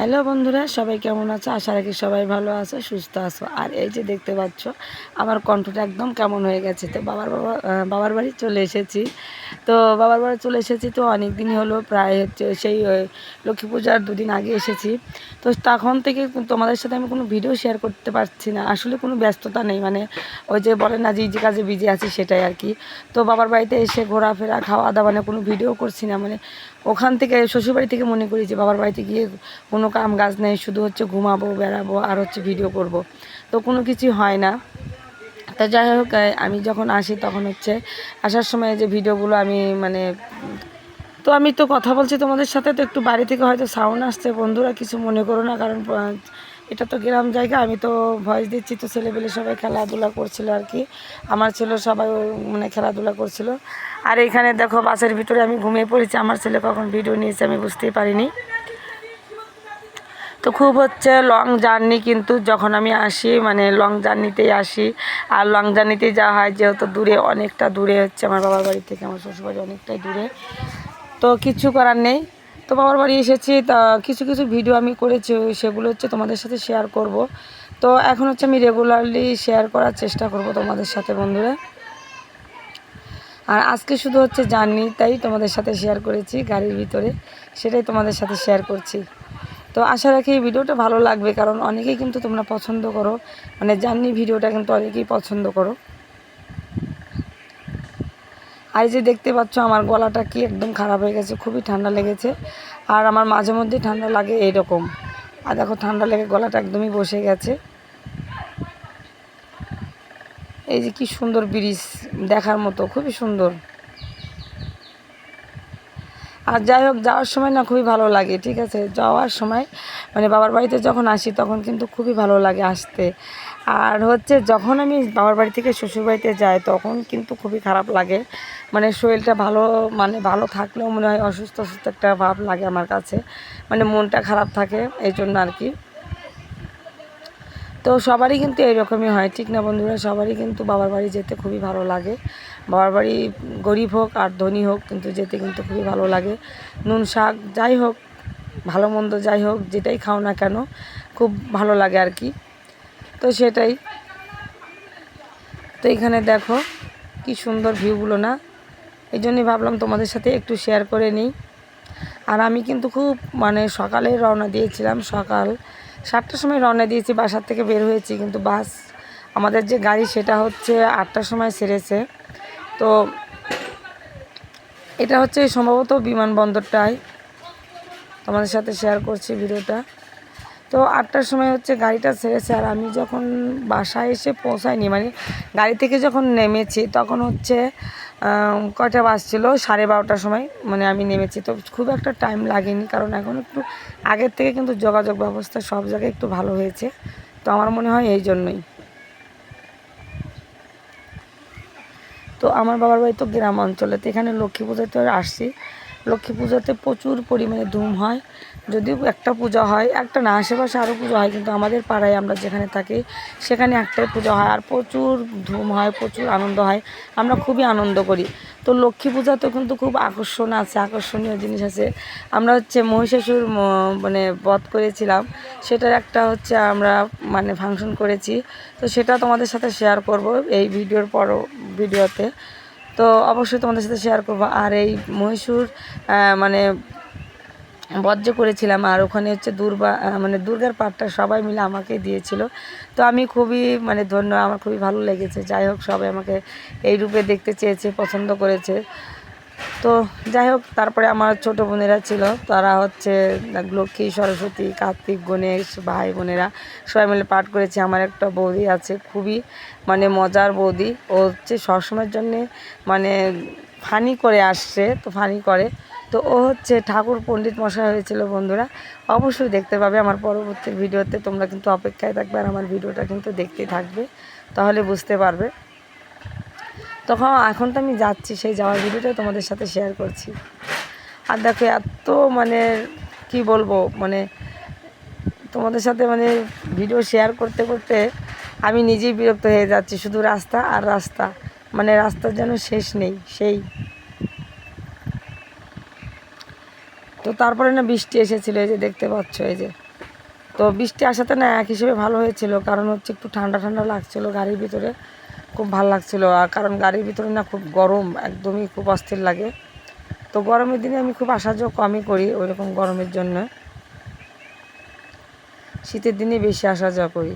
Hello বন্ধুরা, সবাই কেমন আছো? আশা রাখি সবাই ভালো আছো, সুস্থ আছো। আর এই যে দেখতে পাচ্ছ, আমার কণ্ঠটা একদম কেমন হয়ে গেছে। তো বাবার বাবা বাবার বাড়ি চলে এসেছি। তো বাবার বাড়ি চলে এসেছি তো অনেক দিনই হলো, প্রায় হচ্ছে সেই লক্ষ্মী পূজার দুদিন আগে এসেছি। তো তখন থেকে তোমাদের সাথে আমি কোনো ভিডিও শেয়ার করতে পারছি না। আসলে কোনো ব্যস্ততা নেই মানে ওই যে বলে না যে যে কাজে বিজি আছি সেটাই আর কি। তো বাবার বাড়িতে এসে ঘোরাফেরা খাওয়া দাওয়া মানে কোনো ভিডিও করছি না মানে ওখান থেকে শ্বশুরবাড়ি থেকে মনে করি যে বাবার বাড়িতে গিয়ে কোনো কাম কাজ নেই, শুধু হচ্ছে ঘুমাবো, বেড়াবো আর হচ্ছে ভিডিও করব। তো কোনো কিছু হয় না। তা যাই হোক আমি যখন আসি তখন হচ্ছে আসার সময় যে ভিডিওগুলো আমি মানে তো আমি তো কথা বলছি তোমাদের সাথে, তো একটু বাড়ি থেকে হয়তো সাউন্ড আসছে। বন্ধুরা কিছু মনে করো না, কারণ এটা তো গ্রাম জায়গা, আমি তো ভয়েস দিচ্ছি, তো ছেলেপেলে সবাই খেলাধুলা করছিল আর কি। আমার ছেলে সবাই মানে খেলাধুলা করছিল। আর এখানে দেখো বাসের ভিতরে আমি ঘুমিয়ে পড়েছি, আমার ছেলে কখন ভিডিও নিয়েছে আমি বুঝতেই পারিনি। তো খুব হচ্ছে লং জার্নি কিন্তু যখন আমি আসি মানে লং জার্নিতেই আসি। আর লং জার্নিতেই যাওয়া হয় যেহেতু দূরে, অনেকটা দূরে হচ্ছে আমার বাবার বাড়ি থেকে, আমার শ্বশুরবাড়ি অনেকটাই দূরে। তো কিছু করার নেই। তো বাবার বাড়ি এসেছি, তা কিছু কিছু ভিডিও আমি করেছি, সেগুলো হচ্ছে তোমাদের সাথে শেয়ার করব। তো এখন হচ্ছে আমি রেগুলারলি শেয়ার করার চেষ্টা করব তোমাদের সাথে বন্ধুরা। আর আজকে শুধু হচ্ছে জার্নি তাই তোমাদের সাথে শেয়ার করেছি, গাড়ির ভিতরে সেটাই তোমাদের সাথে শেয়ার করছি। তো আশা রাখি এই ভিডিওটা ভালো লাগবে, কারণ অনেকেই কিন্তু তোমরা পছন্দ করো মানে জার্নি ভিডিওটা কিন্তু অনেকেই পছন্দ করো। আর যে দেখতে পাচ্ছ, আমার গলাটা কি একদম খারাপ হয়ে গেছে, খুবই ঠান্ডা লেগেছে। আর আমার মাঝে মধ্যে ঠান্ডা লাগে এইরকম। আর দেখো, ঠান্ডা লেগে গলাটা একদমই বসে গেছে। এই যে কি সুন্দর ব্রিজ দেখার মতো, খুবই সুন্দর। আর যাই হোক, যাওয়ার সময় না খুবই ভালো লাগে, ঠিক আছে? যাওয়ার সময় মানে বাবার বাড়িতে যখন আসি, তখন কিন্তু খুবই ভালো লাগে আসতে। আর হচ্ছে যখন আমি বাবার বাড়ি থেকে শ্বশুর বাড়িতে যাই, তখন কিন্তু খুবই খারাপ লাগে। মানে শরীরটা ভালো মানে ভালো থাকলেও মনে হয় অসুস্থ অসুস্থ একটা ভাব লাগে আমার কাছে। মানে মনটা খারাপ থাকে, এই জন্য আর কি। তো সবারই কিন্তু এরকমই হয়, ঠিক না বন্ধুরা? সবারই কিন্তু বাবার বাড়ি যেতে খুবই ভালো লাগে। বাবার বাড়ি গরিব হোক আর ধনী হোক, কিন্তু যেতে কিন্তু খুবই ভালো লাগে। নুন শাক যাই হোক, ভালো মন্দ যাই হোক, যেটাই খাও না কেন, খুব ভালো লাগে আর কি। তো সেটাই। তো এখানে দেখো কি সুন্দর ভিউগুলো না? এই জন্যই ভাবলাম তোমাদের সাথে একটু শেয়ার করে নিই। আর আমি কিন্তু খুব মানে সকালে রওনা দিয়েছিলাম, সকাল সাতটার সময় রওনা দিয়েছি, বাসার থেকে বের হয়েছি, কিন্তু বাস আমাদের যে গাড়ি সেটা হচ্ছে আটটার সময় সেরেছে তো এটা হচ্ছে সম্ভবত বিমানবন্দরটাই। তোমাদের সাথে শেয়ার করছি ভিডিওটা। তো আটটার সময় হচ্ছে গাড়িটা ছেড়েছে আর আমি যখন বাসায় এসে পৌঁছাইনি মানে গাড়ি থেকে যখন নেমেছি তখন হচ্ছে কয়টা বাজছিল? সাড়ে বারোটার সময় মানে আমি নেমেছি। তো খুব একটা টাইম লাগেনি কারণ এখন একটু আগের থেকে কিন্তু যোগাযোগ ব্যবস্থা সব জায়গায় একটু ভালো হয়েছে। তো আমার মনে হয় এই জন্যই। তো আমার বাবার বাড়ি তো গ্রাম অঞ্চলে, তো এখানে লক্ষ্মী পুজোতে আসছি। লক্ষ্মী পুজোতে প্রচুর পরিমাণে ধুম হয়। যদিও একটা পূজা হয়, একটা না, আশেপাশে আরও পুজো হয়, কিন্তু আমাদের পাড়ায় আমরা যেখানে থাকি, সেখানে একটাই পুজো হয় আর প্রচুর ধুম হয়, প্রচুর আনন্দ হয়। আমরা খুবই আনন্দ করি। তো লক্ষ্মী পূজাতে কিন্তু খুব আকর্ষণ আছে, আকর্ষণীয় জিনিস আছে। আমরা হচ্ছে মহিষাসুর মানে বধ করেছিলাম। সেটার একটা হচ্ছে আমরা মানে ফাংশন করেছি। তো সেটা তোমাদের সাথে শেয়ার করব এই ভিডিওর পর, ভিডিওতে। তো অবশ্যই তোমাদের সাথে শেয়ার করব। আর এই মহীশূর মানে বজ্র করেছিলাম, আর ওখানে হচ্ছে দুর্বা মানে দুর্গার পাঠটা সবাই মিলে আমাকে দিয়েছিল। তো আমি খুবই মানে ধন্য, আমার খুবই ভালো লেগেছে। যাই হোক, সবাই আমাকে এই রূপে দেখতে চেয়েছে, পছন্দ করেছে। তো যাই হোক, তারপরে আমার ছোট বোনেরা ছিল। তারা হচ্ছে লক্ষ্মী, সরস্বতী, কার্তিক, গণেশ, ভাই বোনেরা, সবাই মিলে পাঠ করেছে। আমার একটা বৌদি আছে, খুবই মানে মজার বৌদি। ও হচ্ছে সবসময়ের জন্যে মানে ফানি করে আসছে, তো ফানি করে। তো ও হচ্ছে ঠাকুর পণ্ডিত মশাই হয়েছিল বন্ধুরা। অবশ্যই দেখতে পাবে আমার পরবর্তী ভিডিওতে। তোমরা কিন্তু অপেক্ষায় থাকবে আর আমার ভিডিওটা কিন্তু দেখতেই থাকবে। তাহলে বুঝতে পারবে। তখন এখন তো আমি যাচ্ছি, সেই যাওয়ার ভিডিওটাই তোমাদের সাথে শেয়ার করছি। আর দেখো এত মানে কি বলব মানে তোমাদের সাথে মানে ভিডিও শেয়ার করতে করতে আমি নিজেই বিরক্ত হয়ে যাচ্ছি, শুধু রাস্তা আর রাস্তা। মানে রাস্তার যেন শেষ নেই, সেই। তো তারপরে না বৃষ্টি এসেছিল, এই যে দেখতে পাচ্ছ, এই যে। তো বৃষ্টি আসাতে না এক হিসেবে ভালো হয়েছিল, কারণ হচ্ছে একটু ঠান্ডা ঠান্ডা লাগছিল গাড়ির ভিতরে। খুব ভালো লাগছিল। আর কারণ গাড়ির ভিতরে না খুব গরম, একদমই খুব অস্থির লাগে। তো গরমের দিনে আমি খুব আসা যাওয়া কমই করি ওইরকম গরমের জন্য। শীতের দিনে বেশি আসা যাওয়া করি।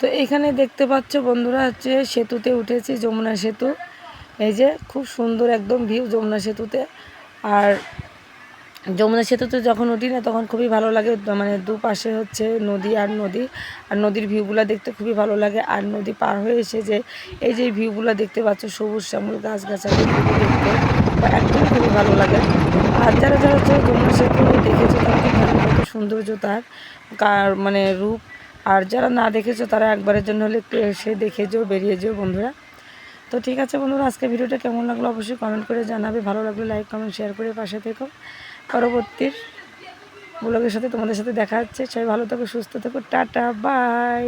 তো এখানে দেখতে পাচ্ছ বন্ধুরা হচ্ছে সেতুতে উঠেছি যমুনা সেতু। এই যে খুব সুন্দর একদম ভিউ যমুনা সেতুতে। আর যমুনা সেতুতে যখন উঠি না, তখন খুবই ভালো লাগে। মানে দুপাশে হচ্ছে নদী আর নদী। আর নদীর ভিউগুলো দেখতে খুবই ভালো লাগে। আর নদী পার হয়ে এসে যে এই যে ভিউগুলো দেখতে পাচ্ছ, সবুজ শ্যামল গাছগাছালি দেখতে। একদম খুবই ভালো লাগে। আর যারা যারা হচ্ছে যমুনা সেতু দেখেছ ভালো কত সৌন্দর্য তার। কার মানে রূপ। আর যারা না দেখেছ, তারা একবারের জন্য হলে একটু এসে দেখে যেও, বেরিয়ে যেও বন্ধুরা। তো ঠিক আছে বন্ধুরা আজকে ভিডিওটা কেমন লাগল অবশ্যই কমেন্ট করে জানাবে। ভালো লাগলে লাইক কমেন্ট শেয়ার করে পাশে থেকো। পরবর্তীর ব্লগের সাথে তোমাদের সাথে দেখা হচ্ছে। সবাই ভালো থাকো সুস্থ থাকো। Tata bye.